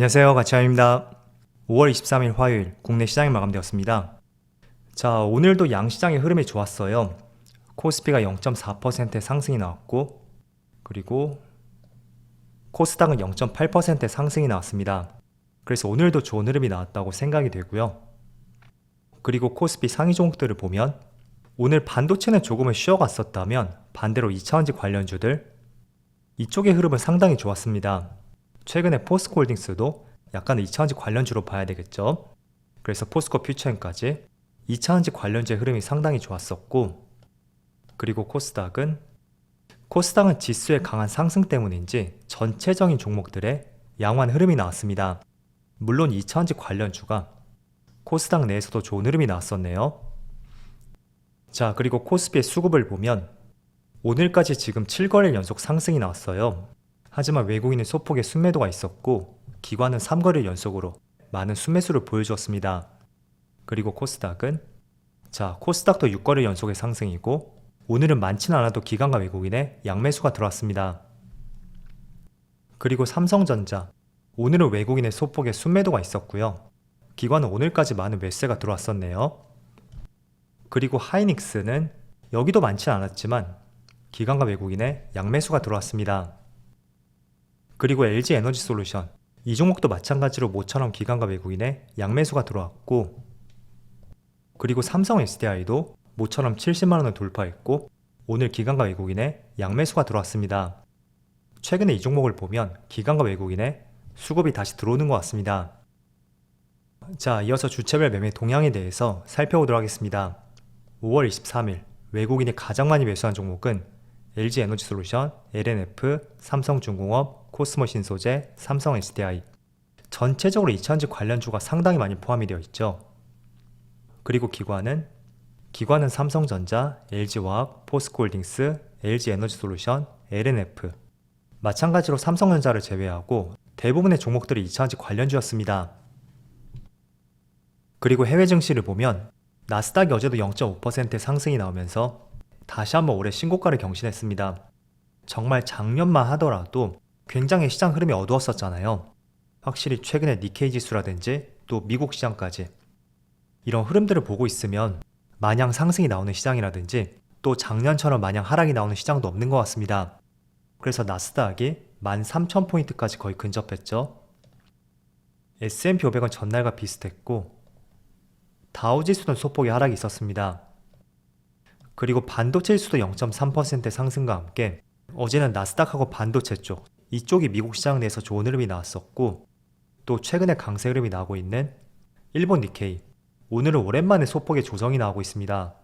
안녕하세요. 가치아입니다. 5월 23일 화요일 국내 시장이 마감되었습니다. 자, 오늘도 양시장의 흐름이 좋았어요. 코스피가 0.4% 상승이 나왔고, 그리고 코스닥은 0.8% 상승이 나왔습니다. 그래서 오늘도 좋은 흐름이 나왔다고 생각이 되고요. 그리고 코스피 상위 종목들을 보면 오늘 반도체는 조금은 쉬어갔었다면 반대로 2차원지 관련주들 이쪽의 흐름은 상당히 좋았습니다. 최근에 포스코홀딩스도 약간 2차원지 관련주로 봐야 되겠죠. 그래서 포스코 퓨처엔까지 2차원지 관련주의 흐름이 상당히 좋았었고 그리고 코스닥은 코스닥은 지수의 강한 상승 때문인지 전체적인 종목들의 양호한 흐름이 나왔습니다. 물론 2차원지 관련주가 코스닥 내에서도 좋은 흐름이 나왔었네요. 자, 그리고 코스피의 수급을 보면 오늘까지 지금 7거래일 연속 상승이 나왔어요. 하지만 외국인은 소폭의 순매도가 있었고 기관은 3거래일 연속으로 많은 순매수를 보여주었습니다. 그리고 코스닥은 자, 코스닥도 6거래일 연속의 상승이고 오늘은 많지는 않아도 기관과 외국인의 양매수가 들어왔습니다. 그리고 삼성전자 오늘은 외국인의 소폭의 순매도가 있었고요. 기관은 오늘까지 많은 매수가 들어왔었네요. 그리고 하이닉스는 여기도 많지 않았지만 기관과 외국인의 양매수가 들어왔습니다. 그리고 LG 에너지 솔루션 이 종목도 마찬가지로 모처럼 기관과 외국인의 양매수가 들어왔고 그리고 삼성 SDI도 모처럼 70만 원을 돌파했고 오늘 기관과 외국인의 양매수가 들어왔습니다. 최근에 이 종목을 보면 기관과 외국인의 수급이 다시 들어오는 것 같습니다. 자, 이어서 주체별 매매 동향에 대해서 살펴보도록 하겠습니다. 5월 23일 외국인이 가장 많이 매수한 종목은 LG 에너지 솔루션, LNF, 삼성중공업, 코스모 신 소재, 삼성 SDI. 전체적으로 2차전지 관련주가 상당히 많이 포함이 되어 있죠. 그리고 기관은 기관은 삼성전자, LG화학, 포스코홀딩스, LG 에너지 솔루션, LNF. 마찬가지로 삼성전자를 제외하고 대부분의 종목들이 2차전지 관련주였습니다. 그리고 해외 증시를 보면 나스닥이 어제도 0.5% 상승이 나오면서 다시 한번 올해 신고가를 경신했습니다. 정말 작년만 하더라도 굉장히 시장 흐름이 어두웠었잖아요. 확실히 최근에 니케이 지수라든지 또 미국 시장까지 이런 흐름들을 보고 있으면 마냥 상승이 나오는 시장이라든지 또 작년처럼 마냥 하락이 나오는 시장도 없는 것 같습니다. 그래서 나스닥이 13,000포인트까지 거의 근접했죠. S&P 500은 전날과 비슷했고 다우지수는 소폭의 하락이 있었습니다. 그리고 반도체 지수도 0.3% 상승과 함께 어제는 나스닥하고 반도체 쪽 이쪽이 미국 시장 내에서 좋은 흐름이 나왔었고 또 최근에 강세 흐름이 나오고 있는 일본 니케이 오늘은 오랜만에 소폭의 조정이 나오고 있습니다.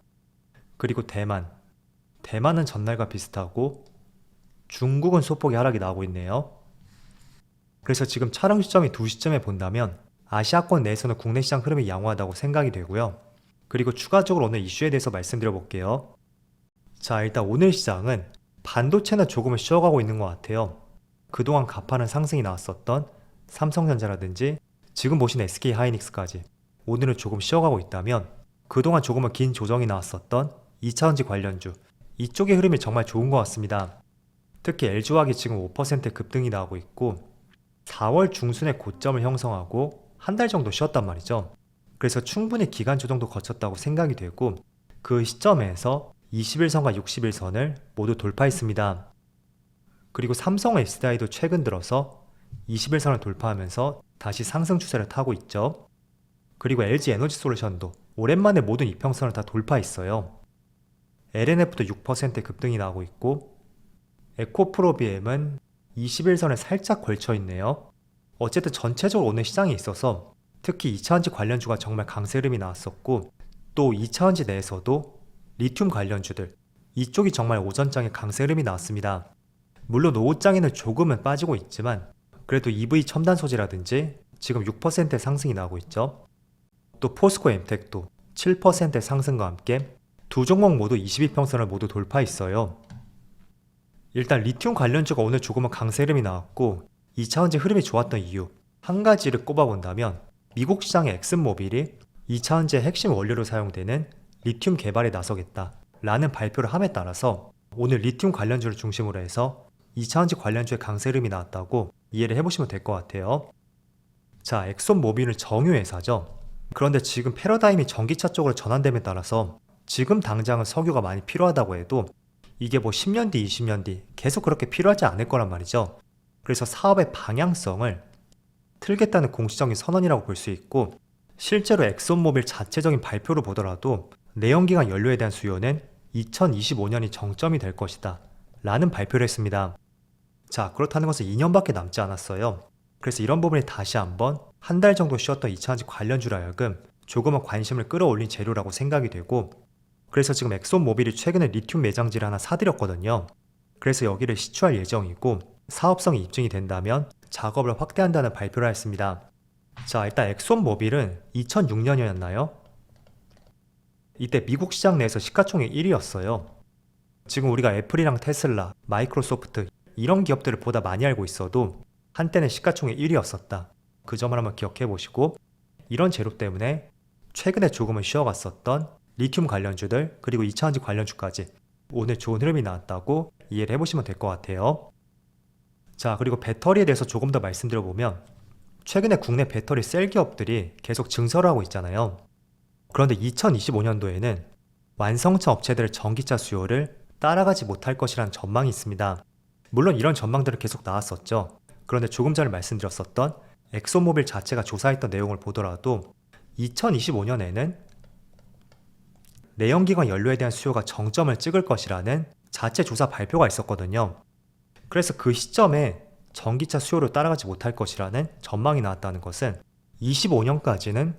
그리고 대만 대만은 전날과 비슷하고 중국은 소폭의 하락이 나오고 있네요. 그래서 지금 촬영 시점이 2시쯤에 본다면 아시아권 내에서는 국내 시장 흐름이 양호하다고 생각이 되고요. 그리고 추가적으로 오늘 이슈에 대해서 말씀드려 볼게요. 자, 일단 오늘 시장은 반도체는 조금은 쉬어가고 있는 것 같아요. 그동안 가파른 상승이 나왔었던 삼성전자라든지 지금 보신 SK 하이닉스까지 오늘은 조금 쉬어가고 있다면 그동안 조금은 긴 조정이 나왔었던 2차원지 관련주 이쪽의 흐름이 정말 좋은 것 같습니다. 특히 LG화학이 지금 5% 급등이 나오고 있고 4월 중순에 고점을 형성하고 한 달 정도 쉬었단 말이죠. 그래서 충분히 기간 조정도 거쳤다고 생각이 되고 그 시점에서 21선과 61선을 모두 돌파했습니다. 그리고 삼성 SDI도 최근 들어서 21선을 돌파하면서 다시 상승 추세를 타고 있죠. 그리고 LG 에너지 솔루션도 오랜만에 모든 이평선을 다 돌파했어요. LNF도 6% 급등이 나오고 있고 에코프로비엠은 21선에 살짝 걸쳐 있네요. 어쨌든 전체적으로 오늘 시장에 있어서 특히 2차원지 관련주가 정말 강세 흐름이 나왔었고 또 2차원지 내에서도 리튬 관련주들 이쪽이 정말 오전장에 강세 흐름이 나왔습니다. 물론 오후장에는 조금은 빠지고 있지만 그래도 EV 첨단 소재라든지 지금 6% 상승이 나오고 있죠. 또 포스코 엠텍도 7% 상승과 함께 두 종목 모두 22평선을 모두 돌파했어요. 일단 리튬 관련주가 오늘 조금은 강세 흐름이 나왔고 2차원지 흐름이 좋았던 이유 한 가지를 꼽아본다면 미국 시장의 엑슨모빌이 2차원지의 핵심 원료로 사용되는 리튬 개발에 나서겠다 라는 발표를 함에 따라서 오늘 리튬 관련주를 중심으로 해서 2차원지 관련주의 강세 흐름이 나왔다고 이해를 해보시면 될 것 같아요. 자, 엑손 모빌은 정유회사죠. 그런데 지금 패러다임이 전기차 쪽으로 전환됨에 따라서 지금 당장은 석유가 많이 필요하다고 해도 이게 뭐 10년 뒤, 20년 뒤 계속 그렇게 필요하지 않을 거란 말이죠. 그래서 사업의 방향성을 틀겠다는 공식적인 선언이라고 볼 수 있고 실제로 엑손모빌 자체적인 발표를 보더라도 내연기관 연료에 대한 수요는 2025년이 정점이 될 것이다 라는 발표를 했습니다. 자 그렇다는 것은 2년밖에 남지 않았어요. 그래서 이런 부분이 다시 한번 한 달 정도 쉬었던 2차전지 관련주로 하여금 조금은 관심을 끌어올린 재료라고 생각이 되고 그래서 지금 엑손모빌이 최근에 리튬 매장지를 하나 사들였거든요. 그래서 여기를 시추할 예정이고 사업성이 입증이 된다면 작업을 확대한다는 발표를 했습니다. 자, 일단 엑손모빌은 2006년이었나요? 이때 미국 시장 내에서 시가총액 1위였어요. 지금 우리가 애플이랑 테슬라, 마이크로소프트 이런 기업들을 보다 많이 알고 있어도 한때는 시가총액 1위였었다. 그 점을 한번 기억해 보시고 이런 재료 때문에 최근에 조금은 쉬어갔었던 리튬 관련주들 그리고 2차전지 관련주까지 오늘 좋은 흐름이 나왔다고 이해를 해보시면 될 것 같아요. 자 그리고 배터리에 대해서 조금 더 말씀드려 보면 최근에 국내 배터리 셀 기업들이 계속 증설을 하고 있잖아요. 그런데 2025년도에는 완성차 업체들의 전기차 수요를 따라가지 못할 것이라는 전망이 있습니다. 물론 이런 전망들은 계속 나왔었죠. 그런데 조금 전에 말씀드렸었던 엑소모빌 자체가 조사했던 내용을 보더라도 2025년에는 내연기관 연료에 대한 수요가 정점을 찍을 것이라는 자체 조사 발표가 있었거든요. 그래서 그 시점에 전기차 수요를 따라가지 못할 것이라는 전망이 나왔다는 것은 25년까지는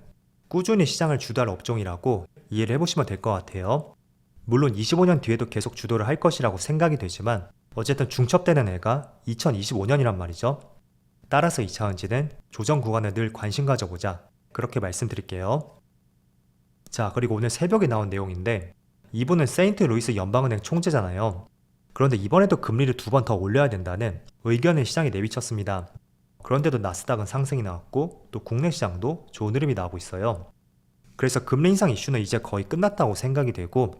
꾸준히 시장을 주도할 업종이라고 이해를 해보시면 될 것 같아요. 물론 25년 뒤에도 계속 주도를 할 것이라고 생각이 되지만 어쨌든 중첩되는 애가 2025년이란 말이죠. 따라서 2차원지는 조정 구간에 늘 관심 가져보자. 그렇게 말씀드릴게요. 자, 그리고 오늘 새벽에 나온 내용인데 이분은 세인트 루이스 연방은행 총재잖아요. 그런데 이번에도 금리를 두 번 더 올려야 된다는 의견을 시장에 내비쳤습니다. 그런데도 나스닥은 상승이 나왔고 또 국내 시장도 좋은 흐름이 나오고 있어요. 그래서 금리 인상 이슈는 이제 거의 끝났다고 생각이 되고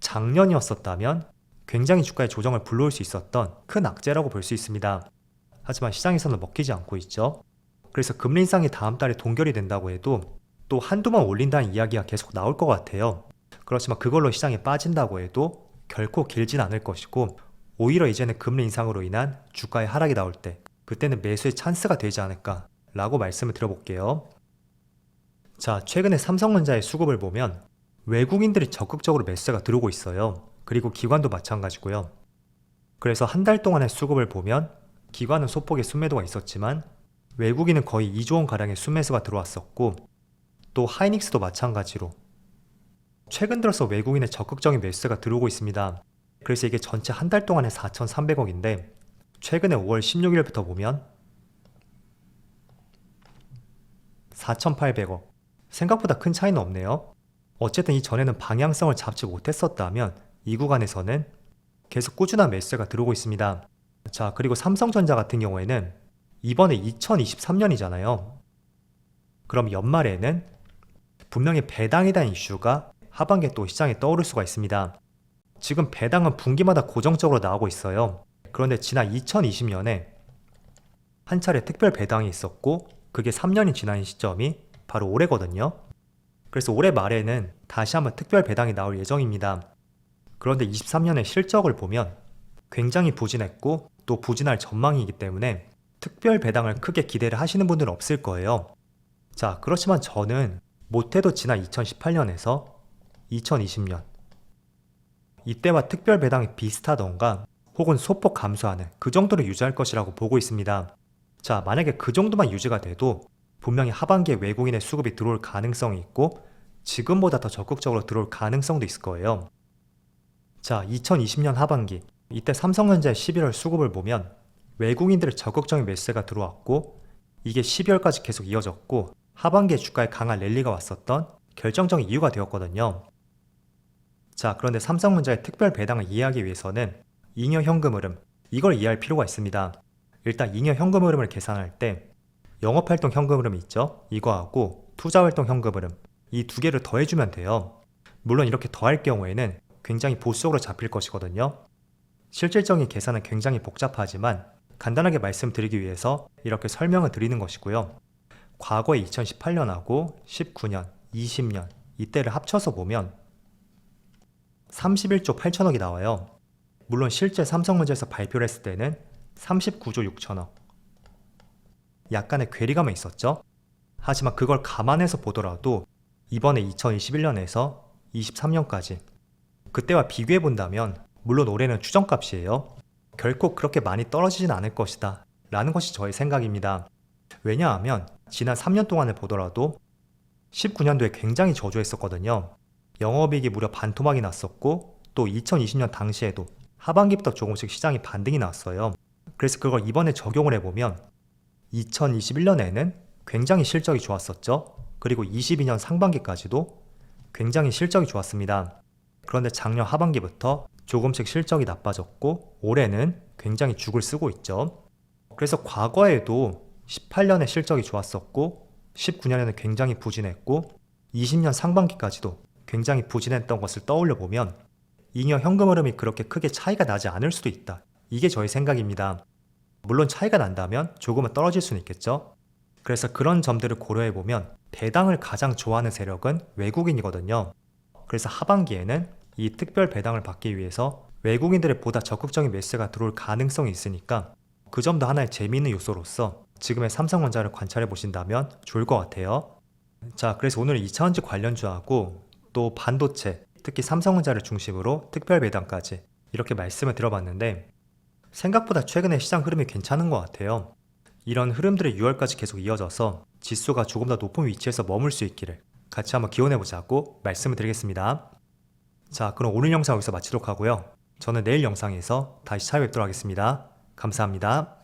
작년이었었다면 굉장히 주가의 조정을 불러올 수 있었던 큰 악재라고 볼 수 있습니다. 하지만 시장에서는 먹히지 않고 있죠. 그래서 금리 인상이 다음 달에 동결이 된다고 해도 또 한두 번 올린다는 이야기가 계속 나올 것 같아요. 그렇지만 그걸로 시장에 빠진다고 해도 결코 길진 않을 것이고 오히려 이제는 금리 인상으로 인한 주가의 하락이 나올 때 그때는 매수의 찬스가 되지 않을까 라고 말씀을 드려볼게요. 자, 최근에 삼성전자의 수급을 보면 외국인들이 적극적으로 매수가 들어오고 있어요. 그리고 기관도 마찬가지고요. 그래서 한 달 동안의 수급을 보면 기관은 소폭의 순매도가 있었지만 외국인은 거의 2조 원 가량의 순매수가 들어왔었고 또 하이닉스도 마찬가지로 최근 들어서 외국인의 적극적인 매수가 들어오고 있습니다. 그래서 이게 전체 한 달 동안에 4,300억인데 최근에 5월 16일부터 보면 4,800억. 생각보다 큰 차이는 없네요. 어쨌든 이 전에는 방향성을 잡지 못했었다면 이 구간에서는 계속 꾸준한 매수가 들어오고 있습니다. 자, 그리고 삼성전자 같은 경우에는 이번에 2023년이잖아요. 그럼 연말에는 분명히 배당에 대한 이슈가 하반기에 또 시장에 떠오를 수가 있습니다. 지금 배당은 분기마다 고정적으로 나오고 있어요. 그런데 지난 2020년에 한 차례 특별 배당이 있었고 그게 3년이 지난 시점이 바로 올해거든요. 그래서 올해 말에는 다시 한번 특별 배당이 나올 예정입니다. 그런데 23년의 실적을 보면 굉장히 부진했고 또 부진할 전망이기 때문에 특별 배당을 크게 기대를 하시는 분들은 없을 거예요. 자, 그렇지만 저는 못해도 지난 2018년에서 2020년 이때와 특별 배당이 비슷하던가 혹은 소폭 감소하는 그 정도를 유지할 것이라고 보고 있습니다. 자, 만약에 그 정도만 유지가 돼도 분명히 하반기에 외국인의 수급이 들어올 가능성이 있고 지금보다 더 적극적으로 들어올 가능성도 있을 거예요. 자, 2020년 하반기 이때 삼성전자의 11월 수급을 보면 외국인들의 적극적인 매수가 들어왔고 이게 12월까지 계속 이어졌고 하반기에 주가에 강한 랠리가 왔었던 결정적인 이유가 되었거든요. 자, 그런데 삼성전자의 특별 배당을 이해하기 위해서는 잉여 현금 흐름, 이걸 이해할 필요가 있습니다. 일단 잉여 현금 흐름을 계산할 때 영업활동 현금 흐름 있죠? 이거하고 투자활동 현금 흐름, 이 두 개를 더해주면 돼요. 물론 이렇게 더할 경우에는 굉장히 보수적으로 잡힐 것이거든요. 실질적인 계산은 굉장히 복잡하지만 간단하게 말씀드리기 위해서 이렇게 설명을 드리는 것이고요. 과거의 2018년하고 19년, 20년 이때를 합쳐서 보면 31조 8천억이 나와요. 물론 실제 삼성전자에서 발표를 했을 때는 39조 6천억. 약간의 괴리감은 있었죠. 하지만 그걸 감안해서 보더라도 이번에 2021년에서 23년까지 그때와 비교해 본다면 물론 올해는 추정값이에요. 결코 그렇게 많이 떨어지진 않을 것이다. 라는 것이 저의 생각입니다. 왜냐하면 지난 3년 동안을 보더라도 19년도에 굉장히 저조했었거든요. 영업이익이 무려 반토막이 났었고 또 2020년 당시에도 하반기부터 조금씩 시장이 반등이 났어요. 그래서 그걸 이번에 적용을 해보면 2021년에는 굉장히 실적이 좋았었죠. 그리고 22년 상반기까지도 굉장히 실적이 좋았습니다. 그런데 작년 하반기부터 조금씩 실적이 나빠졌고 올해는 굉장히 죽을 쓰고 있죠. 그래서 과거에도 18년에 실적이 좋았었고 19년에는 굉장히 부진했고 20년 상반기까지도 굉장히 부진했던 것을 떠올려 보면 잉여 현금 흐름이 그렇게 크게 차이가 나지 않을 수도 있다. 이게 저의 생각입니다. 물론 차이가 난다면 조금은 떨어질 수는 있겠죠. 그래서 그런 점들을 고려해 보면 배당을 가장 좋아하는 세력은 외국인이거든요. 그래서 하반기에는 이 특별 배당을 받기 위해서 외국인들의 보다 적극적인 매수가 들어올 가능성이 있으니까 그 점도 하나의 재미있는 요소로서 지금의 삼성전자를 관찰해 보신다면 좋을 것 같아요. 자, 그래서 오늘 2차원지 관련주하고 또 반도체, 특히 삼성전자를 중심으로 특별 배당까지 이렇게 말씀을 들어봤는데 생각보다 최근에 시장 흐름이 괜찮은 것 같아요. 이런 흐름들이 6월까지 계속 이어져서 지수가 조금 더 높은 위치에서 머물 수 있기를 같이 한번 기원해 보자고 말씀을 드리겠습니다. 자, 그럼 오늘 영상 여기서 마치도록 하고요. 저는 내일 영상에서 다시 찾아뵙도록 하겠습니다. 감사합니다.